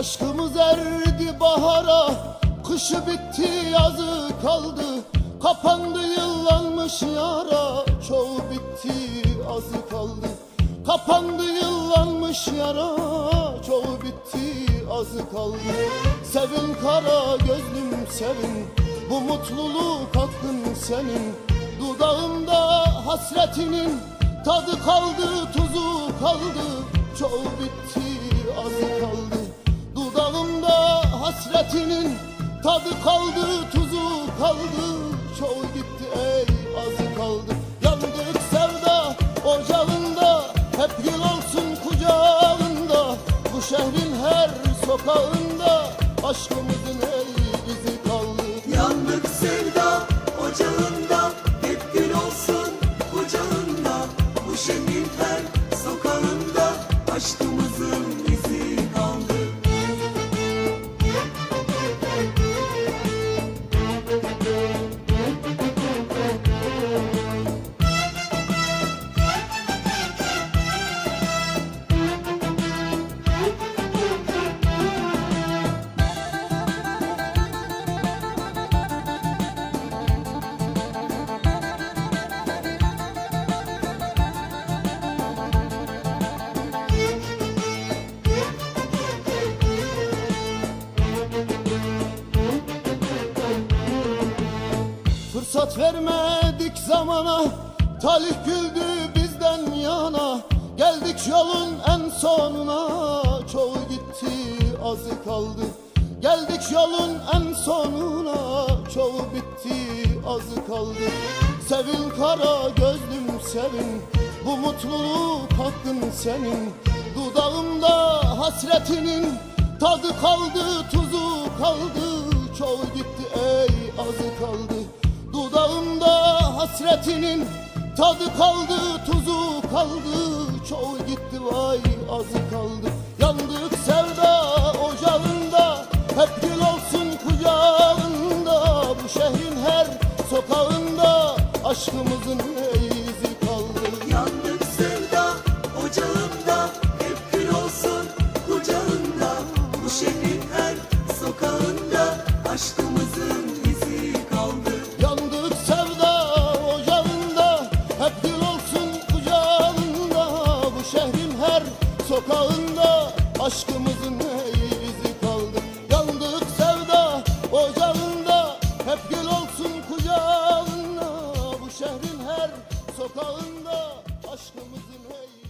Aşkımız erdi bahara Kışı bitti yazı kaldı. Kapandı yıllanmış yara Çoğu bitti azı kaldı. Kapandı yıllanmış yara Çoğu bitti azı kaldı. Sevin kara gözlüm sevin Bu mutluluk hakkın senin. Dudağımda hasretinin Tadı kaldı tuzu kaldı Çoğu bitti azı kaldı Dudağımda hasretinin Tadı kaldı tuzu kaldı. Çoğu gitti ey azı kaldı. Yandık sevda ocağında Hep gül olsun kucağında. Bu şehrin her sokağında Aşkımızın el izi kaldı. Yandık sevda ocağında Fırsat vermedik zamana Talih güldü bizden yana. Geldik yolun en sonuna Çoğu gitti azı kaldı. Geldik yolun en sonuna Çoğu bitti azı kaldı. Sevin kara gözlüm sevin Bu mutluluk hakkın senin. Dudağımda hasretinin Tadı kaldı tuzu kaldı Çoğu gitti ey azı kaldı Dudağımda hasretinin tadı kaldı, tuzu kaldı. Çoğu gitti vay azı kaldı. Yandık sevda ocağında Hep gül olsun kucağında. Bu şehrin her sokağında Aşkımızın Aşkımızın neyi bizi kaldı? Yandık sevda ocağında Hep gül olsun kucağında. Bu şehrin her sokağında Aşkımızın neyi